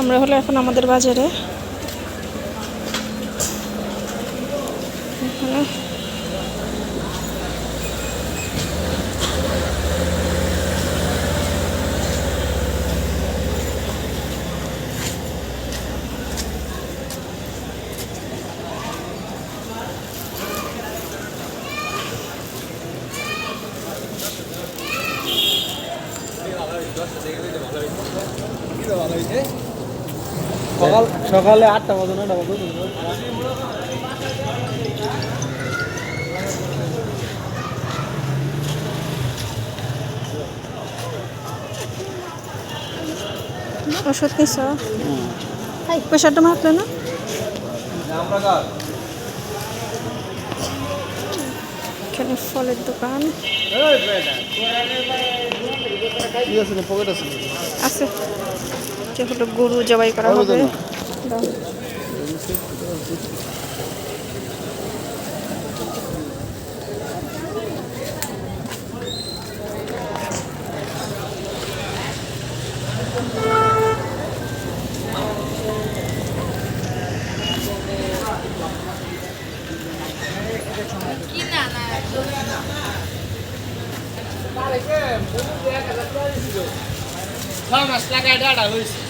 আমরা হলো এখন আমাদের বাজারে। সকাল সকালে আটটা বাজে নয়টা বাজে। ওষুধ নিছ প্রেশারটা মাপলে না? এখানে ফলের দোকান। কি আছে। যে হলো গরু জবাই করা হবে হবে। তো দাও। ছয়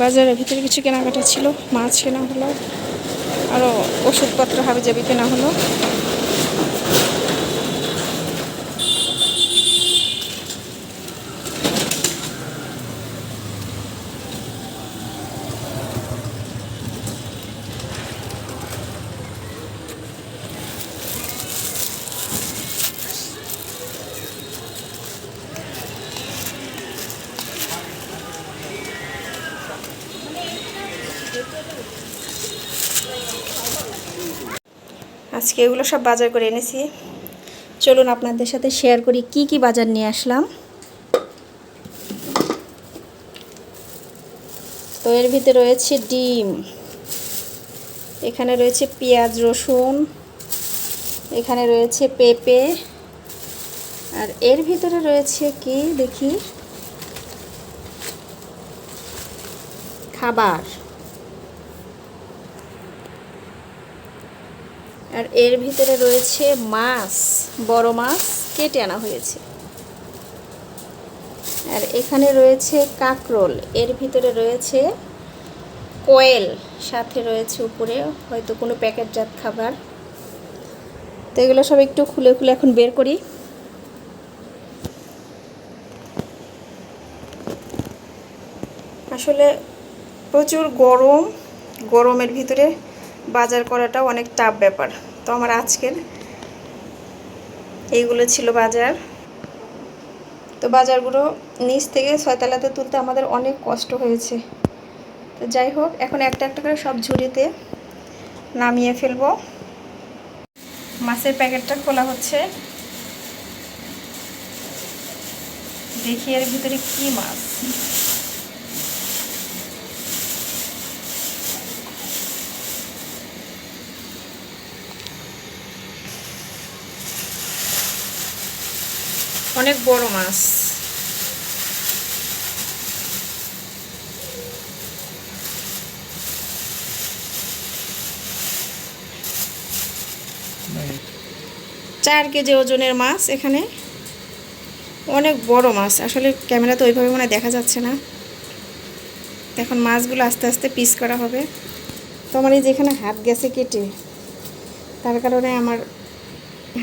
বাজারের ভিতরে কিছু কেনাকাটা ছিল মাছ কেনা হলো আরও ওষুধপত্র হাবিজাবি কেনা হলো। আজকে এগুলো সব বাজার করে এনেছি। চলুন আপনাদের সাথে শেয়ার করি কি কি বাজার নিয়ে আসলাম। তো এর ভিতরে রয়েছে ডিম, এখানে রয়েছে পেঁয়াজ, রসুন, এখানে রয়েছে পেঁপে, আর এর ভিতরে রয়েছে কি দেখি? খাবার। আর এর ভিতরে রয়েছে মাছ, বড় মাছ কেটে আনা হয়েছে। আর এখানে রয়েছে কাকরোল, এর ভিতরে রয়েছে কোয়েল, সাথে রয়েছে উপরে হয়তো কোনো প্যাকেটজাত খাবার। তো এগুলো সব একটু খুলে খুলে এখন বের করি। আসলে প্রচুর গরম, গরমের ভিতরে বাজার করাটাও অনেক টাফ ব্যাপার। তো আমার আজকের এইগুলো ছিল বাজার। তো বাজারগুলো নিচ থেকে ছয়তলাতে তুলতে আমাদের অনেক কষ্ট হয়েছে। তো যাই হোক, এখন একটা একটা করে সব ঝুড়িতে নামিয়ে ফেলব। মাছের প্যাকেটটা খোলা হচ্ছে। দেখি এর ভিতরে কি মাছ। অনেক বড় মাছ। চার কেজি ওজনের মাছ এখানে। অনেক বড় মাছ। আসলে ক্যামেরা তো ওইভাবে মনে দেখা যাচ্ছে না। এখন মাছগুলো আস্তে আস্তে পিস করা হবে। তো আমার এই যেখানে হাত গেছে কেটে, তার কারণে আমার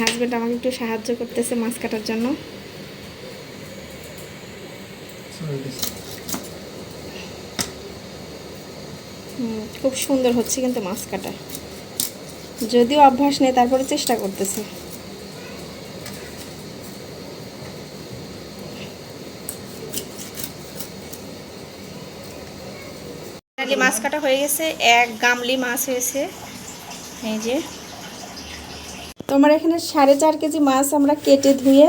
হাজব্যান্ড আমাকে একটু সাহায্য করতেছে মাছ কাটার জন্য। খুব সুন্দর হচ্ছে কিন্তু মাছ কাটা। যদিও অভ্যাস নেই তারপরে চেষ্টা করতেছে। মাছ কাটা হয়ে গেছে এক গামলি মাছ হয়েছে। এই যে। তোমার এখানে সাড়ে চার কেজি মাছ আমরা কেটে ধুয়ে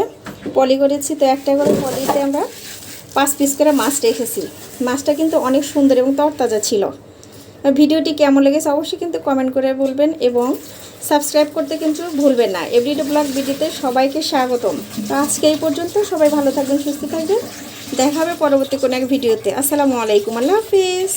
পলি করেছি। তো একটা করে পলিতে আমরা পাঁচ পিস করে মাছ রেখেছি। মাছটা কিন্তু অনেক সুন্দর এবং তরতাজা ছিল। ভিডিওটি কেমন লেগেছে অবশ্যই কিন্তু কমেন্ট করে বলবেন এবং সাবস্ক্রাইব করতে কিন্তু ভুলবেন না। এভরিডে ব্লগ ভিডিওতে সবাইকে স্বাগতম। তো আজকে এই পর্যন্ত সবাই ভালো থাকবেন, সুস্থ থাকবেন। দেখা হবে পরবর্তী কোনো এক ভিডিওতে। আসসালামু আলাইকুম। আল্লাহ হাফিজ।